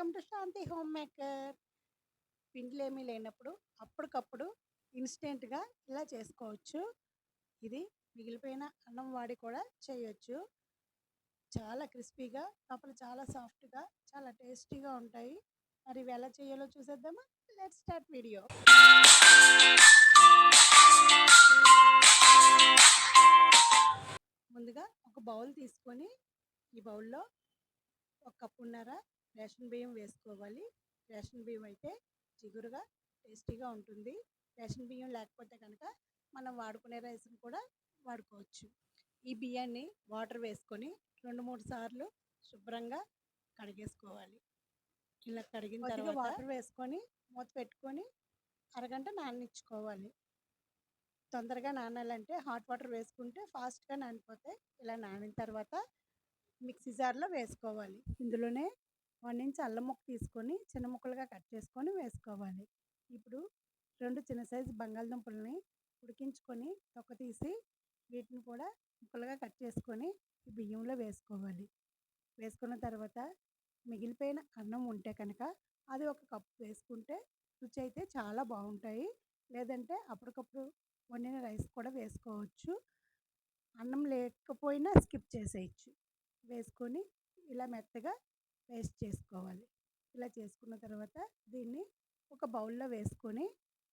Welcome to Shanti home maker. పిండిలేమీ లేనప్పుడు అప్పటికప్పుడు ఇన్స్టెంట్గా ఇలా చేసుకోవచ్చు. ఇది మిగిలిపోయిన అన్నం వాడి కూడా చేయొచ్చు. చాలా క్రిస్పీగా లోపల చాలా సాఫ్ట్గా చాలా టేస్టీగా ఉంటాయి. మరి ఇవి ఎలా చేయాలో చూసేద్దామా? Let start video. ముందుగా ఒక బౌల్ తీసుకొని ఈ బౌల్లో ఒక కప్పున్నర రేషన్ బియ్యం వేసుకోవాలి. రేషన్ బియ్యం అయితే జిగురుగా టేస్టీగా ఉంటుంది. రేషన్ బియ్యం లేకపోతే కనుక మనం వాడుకునే రైస్ని కూడా వాడుకోవచ్చు. ఈ బియ్యాన్ని వాటర్ వేసుకొని రెండు మూడు సార్లు శుభ్రంగా కడిగేసుకోవాలి. ఇలా కడిగిన తర్వాత వాటర్ వేసుకొని మూత పెట్టుకొని అరగంట నాననిచ్చుకోవాలి. తొందరగా నానాలంటే హాట్ వాటర్ వేసుకుంటే ఫాస్ట్గా నానిపోతాయి. ఇలా నానిన తర్వాత మిక్సీ జార్లో వేసుకోవాలి. ఇందులోనే వన్ ఇంచ్ అల్లం ముక్క తీసుకొని చిన్న ముక్కలుగా కట్ చేసుకొని వేసుకోవాలి. ఇప్పుడు రెండు చిన్న సైజు బంగాళదుంపలని ఉడికించుకొని తొక్క తీసి వీటిని కూడా ముక్కలుగా కట్ చేసుకొని బియ్యంలో వేసుకోవాలి. వేసుకున్న తర్వాత మిగిలిపోయిన అన్నం ఉంటే కనుక అది ఒక కప్పు వేసుకుంటే రుచి అయితే చాలా బాగుంటాయి. లేదంటే అప్పటికప్పుడు వండిన రైస్ కూడా వేసుకోవచ్చు. అన్నం లేకపోయినా స్కిప్ చేసేయచ్చు. వేసుకొని ఇలా మెత్తగా పేస్ట్ చేసుకోవాలి. ఇలా చేసుకున్న తర్వాత దీన్ని ఒక బౌల్లో వేసుకొని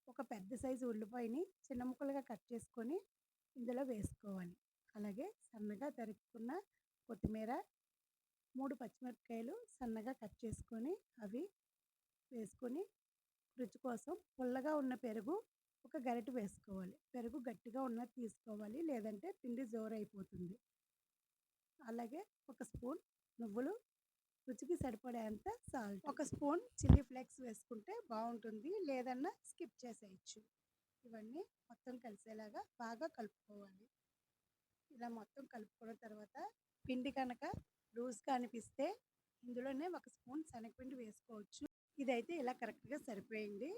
ఒక పెద్ద సైజు ఉల్లిపాయని చిన్న ముక్కలుగా కట్ చేసుకొని ఇందులో వేసుకోవాలి. అలాగే సన్నగా తరుక్కున్న కొత్తిమీర మూడు పచ్చిమిరపకాయలు సన్నగా కట్ చేసుకొని అవి వేసుకొని రుచి కోసం పుల్లగా ఉన్న పెరుగు ఒక గరిటె వేసుకోవాలి. పెరుగు గట్టిగా ఉన్నది తీసుకోవాలి లేదంటే పిండి జోరైపోతుంది. అలాగే ఒక స్పూన్ నువ్వులు రుచికి సరిపడేంత సాల్ట్. ఒక స్పూన్ చిల్లీ ఫ్లేక్స్ వేసుకుంటే బాగుంటుంది. లేదన్నా స్కిప్ చేసేయచ్చు. ఇవన్నీ మొత్తం కలిసేలాగా బాగా కలుపుకోవాలి. ఇలా మొత్తం కలుపుకున్న తర్వాత పిండి కనుక లూజ్గా అనిపిస్తే ఇందులోనే ఒక స్పూన్ శనగపిండి వేసుకోవచ్చు. ఇదైతే ఇలా కరెక్ట్గా సరిపోయింది.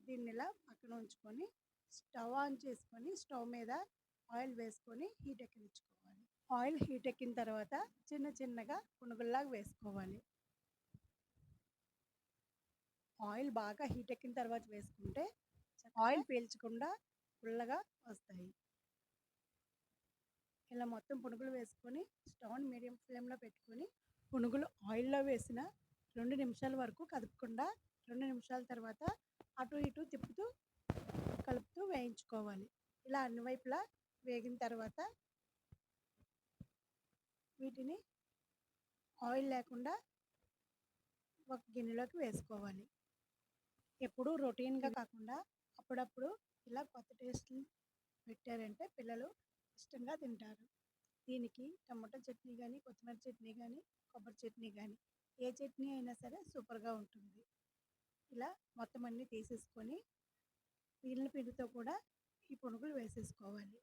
దీన్ని ఇలా పక్కన ఉంచుకొని స్టవ్ ఆన్ చేసుకొని స్టవ్ మీద ఆయిల్ వేసుకొని హీట్ ఎక్కించుకోవాలి. ఆయిల్ హీట్ ఎక్కిన తర్వాత చిన్న చిన్నగా పునుగుల్లాగా వేసుకోవాలి. ఆయిల్ బాగా హీట్ ఎక్కిన తర్వాత వేసుకుంటే ఆయిల్ పీల్చకుండా పుల్లగా వస్తాయి. ఇలా మొత్తం పునుగులు వేసుకొని స్టవ్ మీడియం ఫ్లేమ్లో పెట్టుకొని పునుగులు ఆయిల్లో వేసిన రెండు నిమిషాల వరకు కదపకుండా రెండు నిమిషాల తర్వాత అటు ఇటు తిప్పుతూ కలుపుతూ వేయించుకోవాలి. ఇలా అన్ని వైపులా వేగిన తర్వాత వీటిని ఆయిల్ లేకుండా ఒక గిన్నెలోకి వేసుకోవాలి. ఎప్పుడు రొటీన్గా కాకుండా అప్పుడప్పుడు ఇలా కొత్త టేస్ట్ పెట్టారంటే పిల్లలు ఇష్టంగా తింటారు. దీనికి టమాటా చట్నీ కానీ కొత్తిమీర చట్నీ కానీ కొబ్బరి చట్నీ కానీ ఏ చట్నీ అయినా సరే సూపర్గా ఉంటుంది. ఇలా మొత్తం అన్నీ తీసేసుకొని నీళ్ళ పిండితో కూడా ఈ పునుగులు వేసేసుకోవాలి.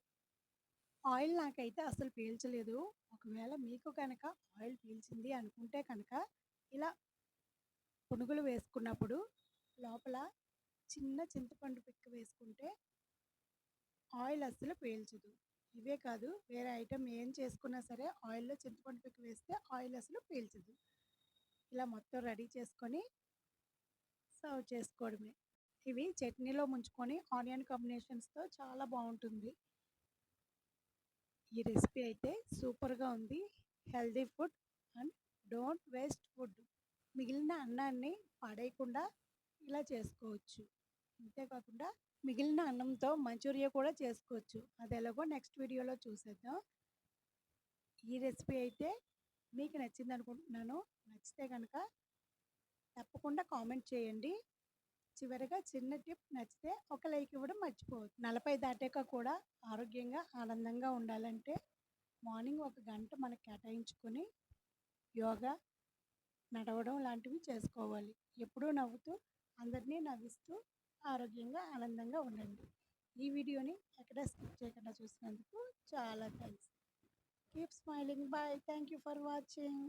ఆయిల్ నాకైతే అసలు పీల్చలేదు. ఒకవేళ మీకు కనుక ఆయిల్ పీల్చింది అనుకుంటే కనుక ఇలా పునుగులు వేసుకున్నప్పుడు లోపల చిన్న చింతపండు పిక్క వేసుకుంటే ఆయిల్ అస్సలు పీల్చదు. ఇవే కాదు వేరే ఐటెం ఏం చేసుకున్నా సరే ఆయిల్లో చింతపండు పిక్క వేస్తే ఆయిల్ అసలు పీల్చదు. ఇలా మొత్తం రెడీ చేసుకొని సర్వ్ చేసుకోవడమే. ఇవి చట్నీలో ముంచుకొని ఆనియన్ కాంబినేషన్స్తో చాలా బాగుంటుంది. ఈ రెసిపీ అయితే సూపర్గా ఉంది. Healthy food and don't waste food. మిగిలిన అన్నాన్ని పడేయకుండా ఇలా చేసుకోవచ్చు. అంతేకాకుండా మిగిలిన అన్నంతో మంచూరియా కూడా చేసుకోవచ్చు. అది ఎలాగో నెక్స్ట్ వీడియోలో చూసేద్దాం. ఈ రెసిపీ అయితే మీకు నచ్చింది అనుకుంటున్నాను నచ్చితే కనుక తప్పకుండా కామెంట్ చేయండి. చివరిగా చిన్న టిప్ నచ్చితే ఒక లైక్ ఇవ్వడం మర్చిపోవద్దు. నలభై దాటాక కూడా ఆరోగ్యంగా ఆనందంగా ఉండాలంటే మార్నింగ్ ఒక గంట మనకు కేటాయించుకొని యోగా నడవడం లాంటివి చేసుకోవాలి. ఎప్పుడూ నవ్వుతూ అందరినీ నవ్విస్తూ ఆరోగ్యంగా ఆనందంగా ఉండండి. ఈ వీడియోని ఎక్కడ స్కిప్ చేయకుండా చూసినందుకు చాలా thanks. Keep smiling. Bye. Thank you for watching.